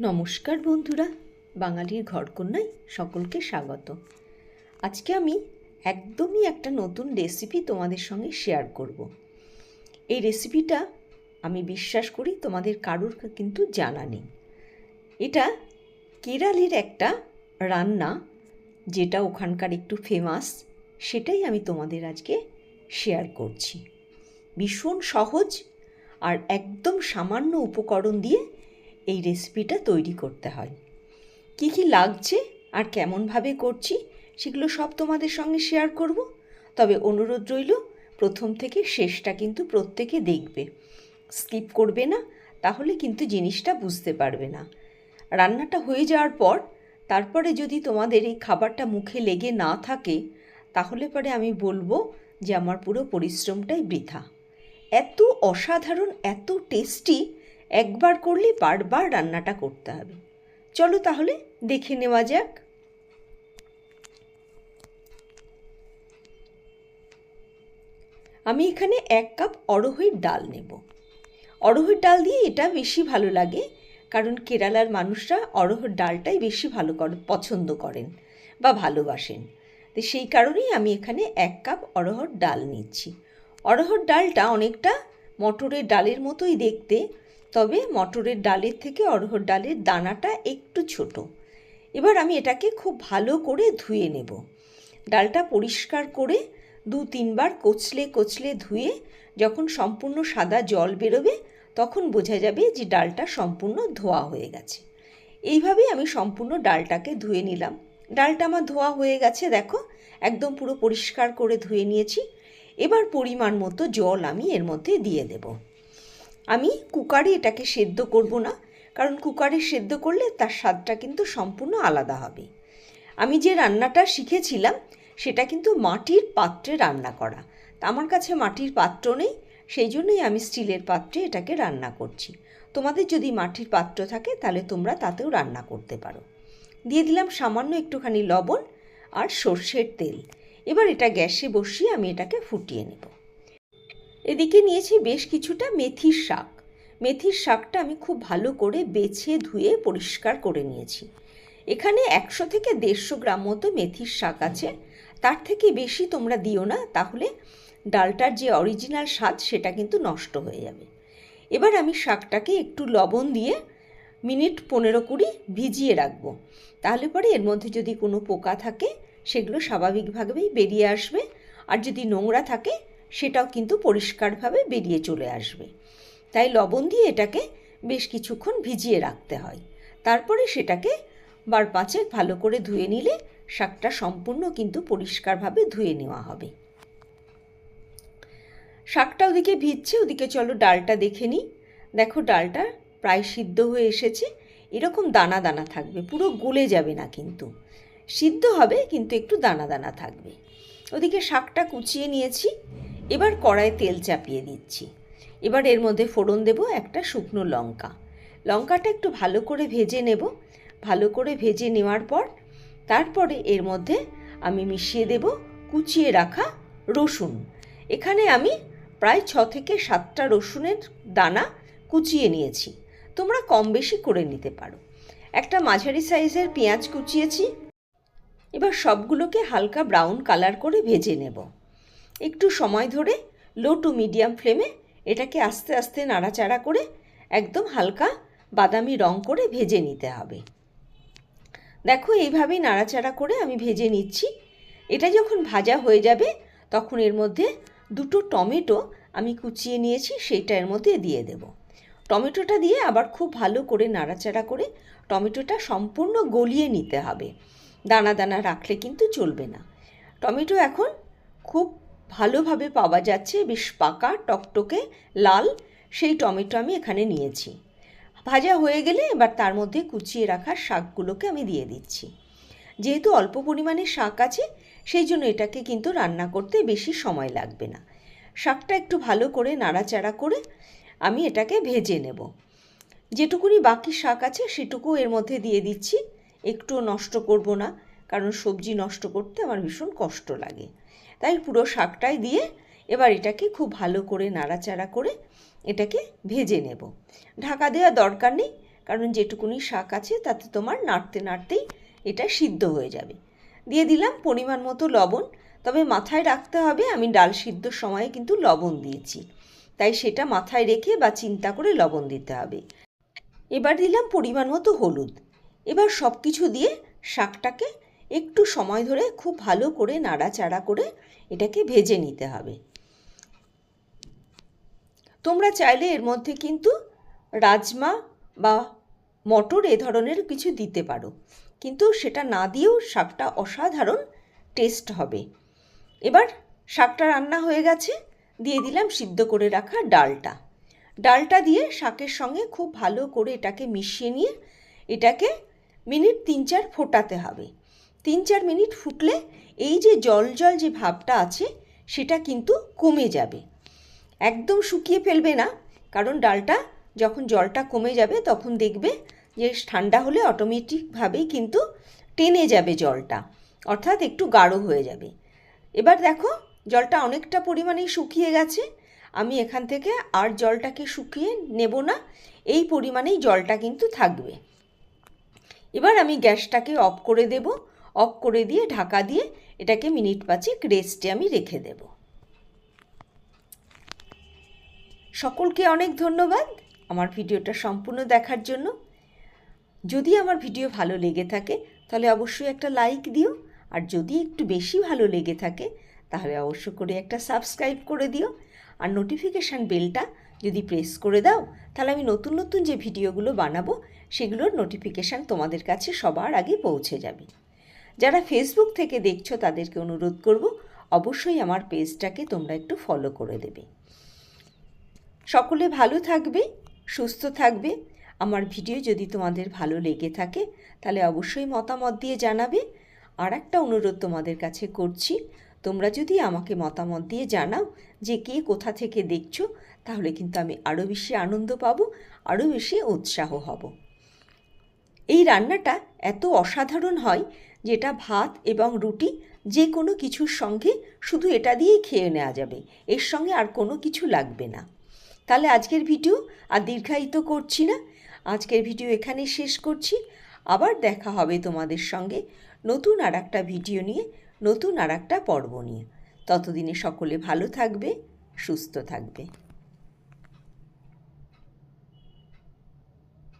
নমস্কার বন্ধুরা, বাঙালির ঘরকন্যায় সকলকে স্বাগত। আজকে আমি একদমই একটা নতুন রেসিপি তোমাদের সঙ্গে শেয়ার করব। এই রেসিপিটা আমি বিশ্বাস করি তোমাদের কারুর কিন্তু জানা নেই। এটা কেরালের একটা রান্না, যেটা ওখানকার একটু ফেমাস সেটাই আমি তোমাদের আজকে শেয়ার করছি। ভীষণ সহজ আর একদম সামান্য উপকরণ দিয়ে এই রেসিপিটা তৈরি করতে হয়। কি কি লাগছে আর কেমনভাবে করছি সেগুলো সব তোমাদের সঙ্গে শেয়ার করব। তবে অনুরোধ রইল, প্রথম থেকে শেষটা কিন্তু প্রত্যেকে দেখবে। স্কিপ করবে না, তাহলে কিন্তু জিনিসটা বুঝতে পারবে না। রান্নাটা হয়ে যাওয়ার পর, তারপরে যদি তোমাদের এই খাবারটা মুখে লেগে না থাকে, তাহলে পরে আমি বলব যে আমার পুরো পরিশ্রমটাই বৃথা। এত অসাধারণ, এত টেস্টি একবার করলে বারবার রান্নাটা করতে হবে। চলো তাহলে দেখে নেওয়া যাক। আমি এখানে এক কাপ অড়হইয়ের ডাল নেব। অড়হর ডাল দিয়ে এটা বেশি ভালো লাগে, কারণ কেরালার মানুষরা অড়হর ডালটাই বেশি ভালো করে, পছন্দ করেন বা ভালোবাসেন। তো সেই কারণেই আমি এখানে এক কাপ অড়হর ডাল নিচ্ছি। অড়হর ডালটা অনেকটা মটরের ডালের মতোই দেখতে তবে মটরের ডালের থেকে অড়হর ডালের দানাটা একটু ছোট। এবার আমি এটাকে খুব ভালো করে ধুয়ে নেব। ডালটা পরিষ্কার করে দু তিনবার কচলে কচলে ধুয়ে যখন সম্পূর্ণ সাদা জল বেরোবে তখন বোঝা যাবে যে ডালটা সম্পূর্ণ ধোয়া হয়ে গেছে। এইভাবেই আমি সম্পূর্ণ ডালটাকে ধুয়ে নিলাম। ডালটা আমার ধোয়া হয়ে গেছে, দেখো, একদম পুরো পরিষ্কার করে ধুয়ে নিয়েছি। এবার পরিমাণ মতো জল আমি এর মধ্যে দিয়ে দেব। আমি কুকারে এটাকে সেদ্ধ করব না, কারণ কুকারে সেদ্ধ করলে তার স্বাদটা কিন্তু সম্পূর্ণ আলাদা হবে। আমি যে রান্নাটা শিখেছিলাম, সেটা কিন্তু মাটির পাত্রে রান্না করা। তা আমার কাছে মাটির পাত্র নেই, সেই জন্যই আমি স্টিলের পাত্রে এটাকে রান্না করছি। তোমাদের যদি মাটির পাত্র থাকে, তাহলে তোমরা তাতেও রান্না করতে পারো। দিয়ে দিলাম সামান্য একটুখানি লবণ আর সর্ষের তেল। এবার এটা গ্যাসে বসিয়ে আমি এটাকে ফুটিয়ে নেব। এদিকে নিয়েছি বেশ কিছুটা মেথির শাক। মেথির শাকটা আমি খুব ভালো করে বেছে ধুয়ে পরিষ্কার করে নিয়েছি। এখানে একশো থেকে দেড়শো গ্রাম মতো মেথির শাক আছে। তার থেকে বেশি তোমরা দিও না, তাহলে ডালটার যে অরিজিনাল স্বাদ সেটা কিন্তু নষ্ট হয়ে যাবে। এবার আমি শাকটাকে একটু লবণ দিয়ে মিনিট পনেরো কুড়ি ভিজিয়ে রাখব। তাহলে পরে এর মধ্যে যদি কোনো পোকা থাকে, সেগুলো স্বাভাবিকভাবেই বেরিয়ে আসবে। আর যদি নোংরা থাকে সেটাও কিন্তু পরিষ্কারভাবে বেরিয়ে চলে আসবে। তাই লবণ দিয়ে এটাকে বেশ কিছুক্ষণ ভিজিয়ে রাখতে হয়। তারপরে সেটাকে বার পাঁচেক ভালো করে ধুয়ে নিলে শাকটা সম্পূর্ণ কিন্তু পরিষ্কারভাবে ধুয়ে নেওয়া হবে। শাকটা ওদিকে ভিজছে, ওদিকে চলো ডালটা দেখে নিই। দেখো ডালটা প্রায় সিদ্ধ হয়ে এসেছে। এরকম দানা দানা থাকবে, পুরো গলে যাবে না কিন্তু। সিদ্ধ হবে, কিন্তু একটু দানা দানা থাকবে। ওদিকে শাকটা কুচিয়ে নিয়েছি। এবার কড়ায় তেল চাপিয়ে দিচ্ছি। এবার এর মধ্যে ফোড়ন দেব একটা শুকনো লঙ্কা। লঙ্কাটা একটু ভালো করে ভেজে নেব। ভালো করে ভেজে নেওয়ার পর, তারপরে এর মধ্যে আমি মিশিয়ে দেব কুচিয়ে রাখা রসুন। এখানে আমি প্রায় ছ থেকে সাতটা রসুনের দানা কুচিয়ে নিয়েছি। তোমরা কম বেশি করে নিতে পারো। একটা মাঝারি সাইজের পেঁয়াজ কুচিয়েছি। এবার সবগুলোকে হালকা ব্রাউন কালার করে ভেজে নেব। একটু সময় ধরে লো টু মিডিয়াম ফ্লেমে এটাকে আস্তে আস্তে নাড়াচাড়া করে একদম হালকা বাদামি রং করে ভেজে নিতে হবে। দেখো এইভাবেই নাড়াচাড়া করে আমি ভেজে নিচ্ছি। এটা যখন ভাজা হয়ে যাবে তখন এর মধ্যে দুটো টমেটো আমি কুচিয়ে নিয়েছি, সেইটা এর মধ্যে দিয়ে দেব। টমেটোটা দিয়ে আবার খুব ভালো করে নাড়াচাড়া করে টমেটোটা সম্পূর্ণ গলিয়ে নিতে হবে। দানা দানা রাখলে কিন্তু চলবে না। টমেটো এখন খুব ভালোভাবে পাওয়া যাচ্ছে বেশ পাকা, টকটকে, লাল, সেই টমেটো আমি এখানে নিয়েছি। ভাজা হয়ে গেলে এবার তার মধ্যে কুচিয়ে রাখা শাকগুলোকে আমি দিয়ে দিচ্ছি। যেহেতু অল্প পরিমাণে শাক আছে, সেই জন্য এটাকে কিন্তু রান্না করতে বেশি সময় লাগবে না। শাকটা একটু ভালো করে নাড়াচাড়া করে আমি এটাকে ভেজে নেব। যেটুকুনি বাকি শাক আছে সেটুকু এর মধ্যে দিয়ে দিচ্ছি। একটু নষ্ট করব না। কারণ সবজি নষ্ট করতে আমার ভীষণ কষ্ট লাগে। তাই পুরো শাকটাই দিয়ে এবার এটাকে খুব ভালো করে নাড়াচাড়া করে এটাকে ভেজে নেব। ঢাকা দেওয়া দরকার নেই, কারণ যেটুকুনি শাক আছে তাতে তোমার নাড়তে নাড়তেই এটা সিদ্ধ হয়ে যাবে। দিয়ে দিলাম পরিমাণ মতো লবণ, তবে মাথায় রাখতে হবে আমি ডাল সিদ্ধর সময়ে কিন্তু লবণ দিয়েছি, তাই সেটা মাথায় রেখে বা চিন্তা করে লবণ দিতে হবে। এবার দিলাম পরিমাণ মতো হলুদ, এবার সব কিছু দিয়ে শাকটাকে একটু সময় ধরে খুব ভালো করে নাড়াচাড়া করে এটাকে ভেজে নিতে হবে। তোমরা চাইলে এর মধ্যে কিন্তু রাজমা বা মটর এ ধরনের কিছু দিতে পারো। কিন্তু সেটা না দিয়েও শাকটা অসাধারণ টেস্ট হবে। এবার শাকটা রান্না হয়ে গেছে, দিয়ে দিলাম সিদ্ধ করে রাখা ডালটা। ডালটা দিয়ে শাকের সঙ্গে খুব ভালো করে এটাকে মিশিয়ে নিয়ে এটাকে মিনিট তিন চার ফোটাতে হবে। তিন চার মিনিট ফুটলে এই যে জল জল যে ভাবটা আছে, সেটা কিন্তু কমে যাবে। একদম শুকিয়ে ফেলবে না, কারণ ডালটা যখন জলটা কমে যাবে, তখন দেখবে যে ঠান্ডা হলে অটোমেটিকভাবেই কিন্তু টেনে যাবে জলটা, অর্থাৎ একটু গাঢ় হয়ে যাবে। এবার দেখো, জলটা অনেকটা পরিমাণেই শুকিয়ে গেছে। আমি এখান থেকে আর জলটাকে শুকিয়ে নেব না, এই পরিমাণেই জলটা কিন্তু থাকবে। এবার আমি গ্যাসটাকে অফ করে দেব। অফ করে দিয়ে, ঢাকা দিয়ে এটাকে মিনিট পাঁচেক রেস্টে আমি রেখে দেব। সকলকে অনেক ধন্যবাদ আমার ভিডিওটা সম্পূর্ণ দেখার জন্য। যদি আমার ভিডিও ভালো লেগে থাকে, তাহলে অবশ্যই একটা লাইক দিও। আর যদি একটু বেশি ভালো লেগে থাকে, তাহলে অবশ্য করে একটা সাবস্ক্রাইব করে দিও। আর নোটিফিকেশান বেলটা যদি প্রেস করে দাও, তাহলে আমি নতুন নতুন যে ভিডিওগুলো বানাবো, সেগুলোর নোটিফিকেশান তোমাদের কাছে সবার আগে পৌঁছে যাবে। যারা ফেসবুক থেকে দেখছ তাদেরকে অনুরোধ করব, অবশ্যই আমার পেজটাকে তোমরা একটু ফলো করে দেবে। সকলে ভালো থাকবে, সুস্থ থাকবে। আমার ভিডিও যদি তোমাদের ভালো লেগে থাকে, তাহলে অবশ্যই মতামত দিয়ে জানাবে। আর একটা অনুরোধ তোমাদের কাছে করছি, তোমরা যদি আমাকে মতামত দিয়ে জানাও যে কে কোথা থেকে দেখছ, তাহলে কিন্তু আমি আরও বেশি আনন্দ পাবো আরও বেশি উৎসাহ হব। এই রান্নাটা এত অসাধারণ হয় যেটা ভাত এবং রুটি যে কোনো কিছুর সঙ্গে শুধু এটা দিয়েই খেয়ে নেওয়া যাবে। এর সঙ্গে আর কোনো কিছু লাগবে না। তাহলে আজকের ভিডিও আর দীর্ঘায়িত করছি না। আজকের ভিডিও এখানে শেষ করছি। আবার দেখা হবে তোমাদের সঙ্গে নতুন আর একটা ভিডিও নিয়ে, নতুন আর একটা পর্ব নিয়ে। ততদিনে সকলে ভালো থাকবে, সুস্থ থাকবে।